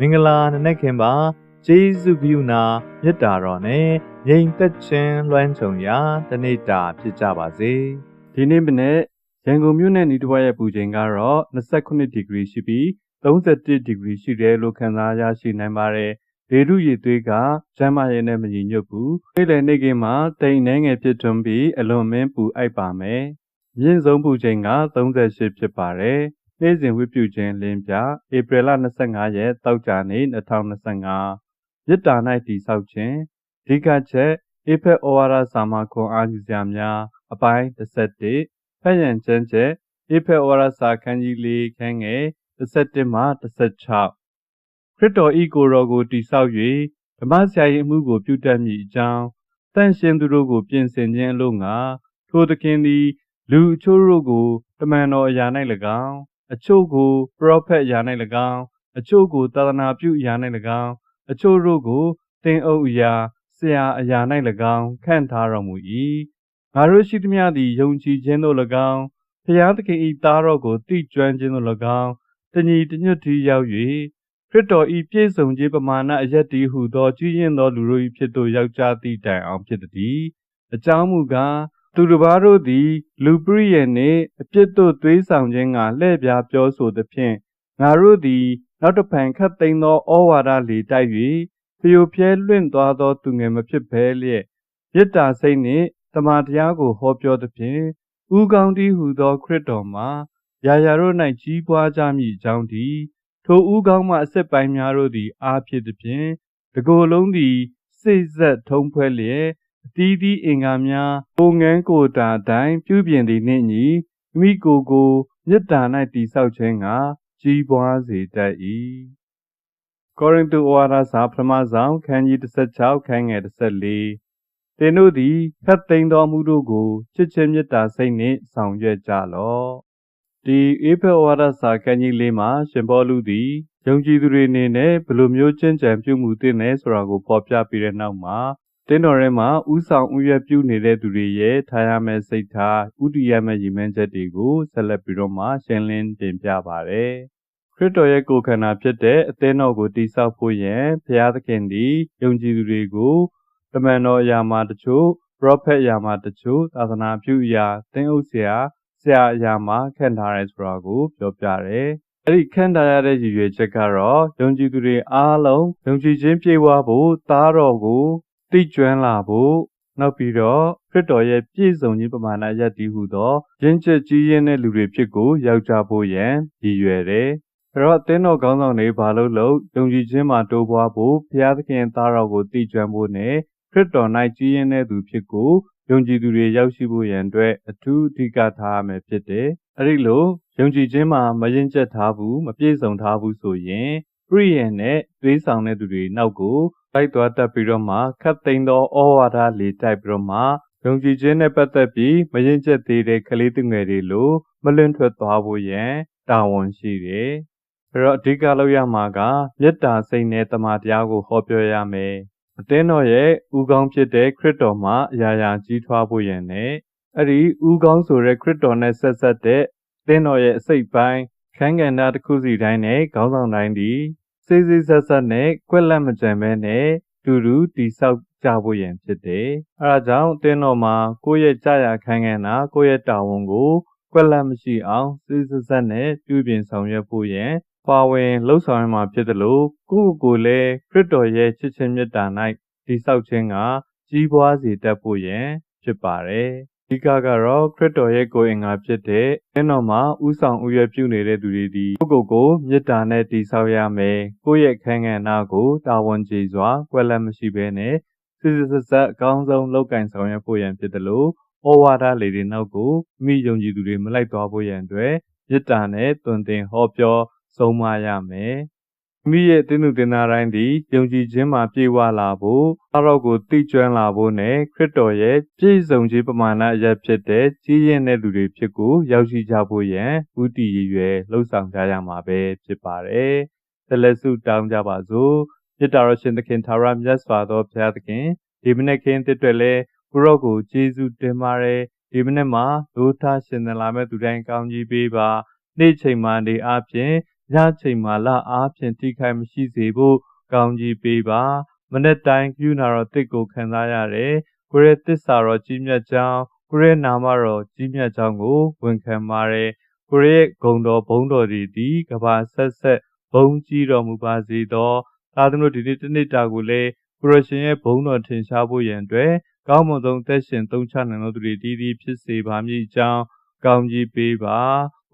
မင်္ဂလာနံနက်ခင်ပါကျေးဇူးပြုနာမေတ္တာတော်နဲ့ငြိမ်သက်ခြင်းလွှမ်းခြုံရာတနေ့တာဖြစ်ကြပါစေဒီနေ့မနေ့ရန်ကုန်မြို့နယ်နီးတစ်ဝက်ရဲ့ပူချိန်ကတော့29ဒီဂရီရှိပြီး31ဒီဂရီရှိတယ်လို့ခန့်စားရရှိနိုင်ပါတယ်။ဒေရုရည်သွေးကကျမ်းမာရေးနဲ့မညီညွတ်ဘူး။နေ့လည်နေ့ကင်းမှာတိမ်နှဲငယ်ဖြစ်ထွန်းပြီးအလွန်မင်းပူအိုက်ပါမယ်။မြင့်ဆုံးပူချိန်က38ဖြစ်ပါတယ်။ နေ့စဉ်ဝိပြုခြင်းလင်းပြဧပြီလ25ရက်တောက်ကြနေ့2025မြစ်တာ၌တည်ဆောက်ခြင်းအဓိကချက်အေဖက်ဩဝါဒစာမခွန်အားယူစရာများအပိုင်း17ဖက်ရန်ကျမ်းချက်အေဖက်ဩဝါဒစာခန်းကြီး၄ခန်းငယ်17မှ16ခရစ်တော်ဤကိုယ်တော်ကိုတိဆောက်၍ဓမ္မဆရာ၏အမှုကိုပြုတတ်မည်အကြောင်းတန့်ရှင်းသူတို့ကိုပြင်ဆင်ခြင်းအလို့ငါထိုသခင်သည် လူအချို့တို့ကိုတမန်တော်အရာ၌၎င်း အချို့ကိုပရောဖက်အရာ၌၎င်းအချို့ကိုသာသနာပြုအရာ၌၎င်းအချို့တို့ကိုတင်အုပ်အရာဆရာအရာ၌၎င်းခန့်ထားတော်မူ၏ငါတို့ရှိသမျှသည်ယုံကြည်ခြင်းသို့၎င်းဖျားသခင်၏သားတော်ကိုတိကျွမ်းခြင်းသို့၎င်းတညီတညွတ်တည်းရောက်၍ခရစ်တော်၏ပြည့်စုံခြင်းပမာဏအရက်တည်းဟုသောကြီးရင်သောလူတို့၏ဖြစ်သို့ယောက်ျားသည့်တိုင်အောင်ဖြစ်သည်အကြောင်းမူကား သူတစ်ပါးတို့သည် လူပရိယေနှင့်အပြစ်တို့သွေးဆောင်ခြင်းကလှည့်ပြားပြောဆိုသဖြင့်ငါတို့သည် နောက်တစ်ဖန်ခတ်သိမ်းသောဩဝါဒလေတိုက်၍ဖျို့ဖျဲလွင့်သွားသောသူငယ်မဖြစ်ဘဲလျက်မေတ္တာစိတ်နှင့်တမန်တရားကိုဟောပြောသဖြင့်ဥကောင်းတည်းဟုသောခရစ်တော်မှာရာရာတို့၌ကြီးပွားကြမည်အကြောင်းသည်ထိုဥကောင်းမှအစစ်ပိုင်းများတို့သည်အားဖြစ်သဖြင့်တကိုယ်လုံးသည်စိတ်ဆက်ထုံးဖွဲလျက် အသီးသီးအင်္ဂါများကိုငန်းကိုတာတိုင်းပြုပြင်သည်နှင့်ညီမိကိုယ်ကိုမေတ္တာ၌တည်ဆောက်ခြင်းကကြီးပွားစေတတ်၏ကောရိန္သုဩဝါဒစာပထမဆောင်ခန်းကြီး16ခန်းငယ်14သင်တို့သည်ခတ်သိမ်းသောမှုတို့ကိုချစ်ချင်းမေတ္တာစိတ်နှင့်ဆောင်ရွက်ကြလော့ဒီအေဖဝါဒစာခန်းကြီးလေးမှာရှင်ဘောလူသည်ယုံကြည်သူတွေအနေနဲ့ဘယ်လိုမျိုးကျင့်ကြံပြုမှုသင့်လဲဆိုတာကိုဖော်ပြပြီးတဲ့နောက်မှာ တင်းတော်ထဲမှာဥဆောင်ဥရွက်ပြုနေတဲ့သူတွေရဲ့ထားရမယ့်စိတ်ထားဥတည်ရမယ့်ရည်မှန်းချက်တွေကိုဆက်လက်ပြီးတော့မှရှင်းလင်းတင်ပြပါရယ်ခရစ်တော်ရဲ့ကိုယ်ခန္ဓာဖြစ်တဲ့အသင်းတော်ကိုတည်ဆောက်ဖို့ရန်ဘုရားသခင်သည်ယုံကြည်သူတွေကိုတမန်တော်အရာမှာတချို့ပရောဖက်အရာမှာတချို့သာသနာပြုအရာသင်းအုပ်ဆရာဆရာအရာမှာခန့်ထားရဲဆိုတာကိုပြောပြတယ်အဲ့ဒီခန့်ထားရတဲ့ရည်ရွယ်ချက်ကတော့ယုံကြည်သူတွေအားလုံးယုံကြည်ခြင်းပြေဝဖို့သားတော်ကို သိကျွမ်းလာဖို့နောက်ပြီးတော့ခရစ်တော်ရဲ့ပြည့်စုံခြင်းပမာဏရက်တည်ဟုသောရင့်ချက်ကြီးရင်တဲ့လူတွေဖြစ်ကိုယောက်ျားဖို့ရန်ရည်ရွယ်တယ်။ဒါတော့အသင်းတော်ကောင်းဆောင်တွေဘာလို့လို့ယုံကြည်ခြင်းမှာတိုးပွားဖို့ဘုရားသခင်သားတော်ကိုသိကျွမ်းဖို့နဲ့ခရစ်တော်၌ကြီးရင်တဲ့သူဖြစ်ကိုယုံကြည်သူတွေရောက်ရှိဖို့ရန်အတွက်အထူးအဓိကထားရမယ်ဖြစ်တယ်။အဲဒီလိုယုံကြည်ခြင်းမှာမရင်ကျက်ထားဘူးမပြည့်စုံထားဘူးဆိုရင်ပရိယေနဲ့သွေးဆောင်တဲ့သူတွေနောက်ကို လိုက်သွားတတ်ပြီးတော့မှခတ်သိမ်းသောဩဝါဒလေတိုက်ပြီးတော့မှယုံကြည်ခြင်းနဲ့ပတ်သက်ပြီးမရင်ကျက်သေးတဲ့ကလေးသူငယ်တွေလိုမလွင့်ထွက်သွားဖို့ရန်တာဝန်ရှိတယ်။အဲတော့အဓိကလုပ်ရမှာကမေတ္တာစိတ်နဲ့တမန်တရားကိုဟောပြောရမယ်။အသင်းတော်ရဲ့ဥကောင်းဖြစ်တဲ့ခရစ်တော်မှာအရာရာကြီးထွားဖို့ရန်နဲ့အဲ့ဒီဥကောင်းဆိုတဲ့ခရစ်တော်နဲ့ဆက်ဆက်တဲ့သင်းတော်ရဲ့အစိတ်ပိုင်းခန်းကဏ္ဍတစ်ခုစီတိုင်းနဲ့ခေါင်းဆောင်တိုင်းဒီ စိစိဆက်ဆက်နဲ့ကွက်လက်မကြံပဲနဲ့တူတူတိဆောက်ကြဖို့ရန်ဖြစ်တယ်။အဲဒါကြောင့်သင်းတော်မှာကိုယ့်ရဲ့ကြာရခန်းကဏ္ဍကိုယ့်ရဲ့တာဝန်ကိုကွက်လက်မရှိအောင်စိစိဆက်နဲ့ပြုပြင်ဆောင်ရွက်ဖို့ရန်ပါဝင်လှုပ်ဆောင်ရမှာဖြစ်တယ်လို့ကိုယ့်ကိုယ်လည်းခရစ်တော်ရဲ့ချစ်ခြင်းမေတ္တာ၌တိဆောက်ခြင်းကကြီးပွားစေတတ်ဖို့ရန်ဖြစ်ပါတယ်။ အဓိကကတော့ခရစ်တော်ရဲ့ကိုယ်အင်္ဂါဖြစ်တဲ့သင်းတော်မှာဥဆောင်ဥရွက်ပြုနေတဲ့သူတွေဒီကိုယ့်ကိုယ်ကိုမေတ္တာနဲ့တည်ဆောက်ရမယ်။ကိုယ့်ရဲ့ခန်းကဏ္ဍကိုတာဝန်ကျေစွာကွက်လက်မရှိဘဲနဲ့စစ်စစ်ဆက်ဆက်အကောင်းဆုံးလုပ်ကင်ဆောင်ရွက်ဖို့ရန်ဖြစ်တယ်လို့ဩဝါဒလေတွေနောက်ကိုမိယုံကြည်သူတွေမလိုက်သွားဖို့ရန်အတွက်မေတ္တာနဲ့တွင်တင်ဟောပြောဆုံးမရမယ်။ မိရဲ့တင်းသူတင်သားတိုင်းသည်ယုံကြည်ခြင်းမှာပြေဝလာဖို့အရောကိုသိကျွမ်းလာဖို့နဲ့ခရစ်တော်ရဲ့ပြည့်စုံခြင်းပမာဏအရက်ဖြစ်တဲ့ကြီးရင်တဲ့သူတွေဖြစ်ကိုရောက်ရှိကြဖို့ရန်ဥတီရည်ရွယ်လှုပ်ဆောင်ကြရမှာပဲဖြစ်ပါတယ်။ဆက်လက်ဆုတောင်းကြပါစို့။မြတ်တော်ရှင်သခင်သာရမြတ်စွာသောဘုရားသခင်ဒီမနေ့ခင်းတစ်တွေလဲကိုရော့ကိုကျေးဇူးတင်ပါတယ်။ဒီမနေ့မှာဒိုးထားရှင်သန်လာမဲ့သူတိုင်းကောင်းကြီးပေးပါ။နေ့ချိန်မှနေအပြင် ညချိန်မှာလအားဖြင့်ထိခိုက်မရှိစေဖို့ကောင်းကြီးပေးပါမနေ့တိုင်းကရုဏာတော်တစ်ကိုခံစားရတယ်ကိုရဲတစ္ဆာတော်ကြီးမြတ်ကြောင်းကိုရဲနာမတော်ကြီးမြတ်ကြောင်းကိုဝန်ခံပါတယ်ကိုရဲဂုံတော်ဘုံတော်တွေသည်ကဘာဆက်ဆက်ဘုံကြီးတော်မူပါစေသောသာသမန်တို့ဒီနေ့တနေ့တာကိုလည်းကိုရရှင်ရဲ့ဘုံတော်ထင်ရှားဖို့ရန်အတွက်ကောင်းမွန်သောသက်ရှင်သုံးချနိုင်သောသူတွေတည်တည်ဖြစ်စေပါမည်ကြောင်းကောင်းကြီးပေးပါ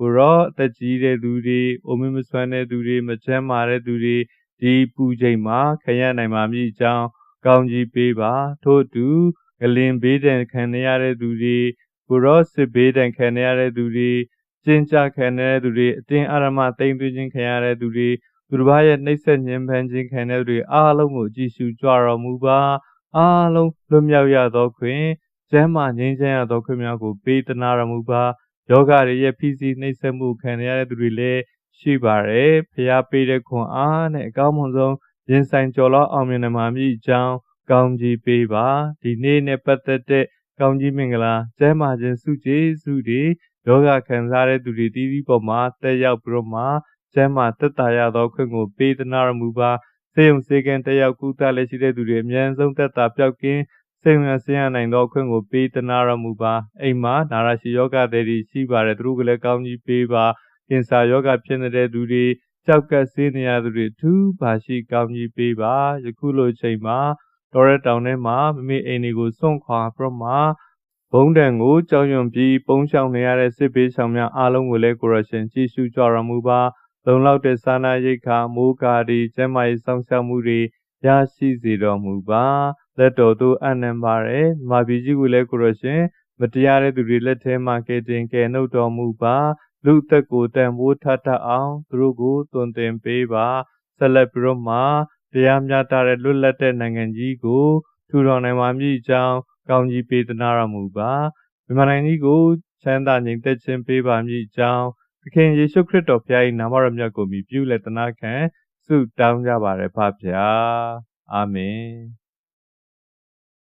ကိုရောအသက်ကြီးတဲ့သူတွေအိုမင်းမဆွမ်းတဲ့သူတွေမချမ်းမာတဲ့သူတွေဒီပူချိန်မှာခရနိုင်ပါမည်ကြောင်းကောင်းကြီးပေးပါ ထို့အတူဂလင်ဘေးဒဏ်ခံရတဲ့သူတွေကိုရောစစ်ဘေးဒဏ်ခံရတဲ့သူတွေကျင်းကြခံရတဲ့သူတွေအတင်းအဓမ္မတိမ်သွင်းခြင်းခံရတဲ့သူတွေသူတစ်ပါးရဲ့နှိပ်စက်ညှဉ်းပန်းခြင်းခံတဲ့သူတွေအားလုံးကိုကြည်ရှုကြတော်မူပါအားလုံးလွတ်မြောက်ရသောခွင့်ကျမ်းမာငြိမ်းချမ်းရသောခွင့်များကိုပေးသနာတော်မူပါ ယောဂတွေရဲ့ဖိစီးနှိပ်စက်မှုခံရတဲ့သူတွေလည်းရှိပါတယ်ဖျားပေးတဲ့ခွန်အားနဲ့အကောင်းမွန်ဆုံးရင်ဆိုင်ကြော်လောက်အောင်မြင်နိုင်မှာမြည်ကြောင်းကောင်းကြီးပေးပါဒီနေ့နဲ့ပတ်သက်တဲ့ကောင်းကြီးမင်္ဂလာကျမ်းမာခြင်းစုကျေးဇူးတွေယောဂခံစားတဲ့သူတွေတီးပြီးပေါ်မှာတက်ရောက်ပြီးတော့မှကျမ်းမာသက်သာရသောခွင့်ကိုပေးသနာတော်မူပါစေယုံစေကံတက်ရောက်ကုသလည်းရှိတဲ့သူတွေအများဆုံးသက်သာပြောက်ကင်း စိတ်ဝင်ဆင်းရနိုင်သောအခွင့်ကိုပေးသနာတော်မူပါအိမ်မှာနာရရှိယောဂတွေရှိပါတယ်သူတို့ကလည်းကောင်းကြီးပေးပါကင်ဆာယောဂဖြစ်နေတဲ့သူတွေကြောက်ကပ်ဆေးနေရသူတွေထူးပါရှိကောင်းကြီးပေးပါယခုလိုချိန်မှာတော်ရတောင်ထဲမှာမမေအိမ်တွေကိုစွန့်ခွာပြမှဘုံတန်ကိုကြောက်ရွံ့ပြီးပုံရှောင်နေရတဲ့စစ်ပေးဆောင်များအားလုံးကိုလည်းကိုရရှင်ကြည်ရှုကြတော်မူပါလုံလောက်တဲ့စာနာရိတ်ခါမိုးကာဒီကျမ်းမာရေးစောင့်ရှောက်မှုတွေရရှိစေတော်မူပါ လက်တော်သို့အနံပါရယ်မာပြည်ကြီးကိုလည်းကိုရရှင်မတရားတဲ့သူတွေလက်ထဲမှာကဲတင်ကဲနှုတ်တော်မူပါလူသက်ကိုတန်ဖိုးထထအောင်သူတို့ကိုသွန်သင်ပေးပါဆက်လက်ပြီးတော့မှတရားမျှတတဲ့လွတ်လပ်တဲ့နိုင်ငံကြီးကိုထူထောင်နိုင်ပါမည်ကြောင်းကောင်းကြီးပေးသနာတော်မူပါမြန်မာနိုင်ငံကြီးကိုချမ်းသာငြိမ်သက်ခြင်းပေးပါမည်ကြောင်းသခင်ယေရှုခရစ်တော်ဖခင်၏နာမတော်မြတ်ကိုမြည်ပြုလက်သနာခံဆုတောင်းကြပါရဖဖျားအာမင်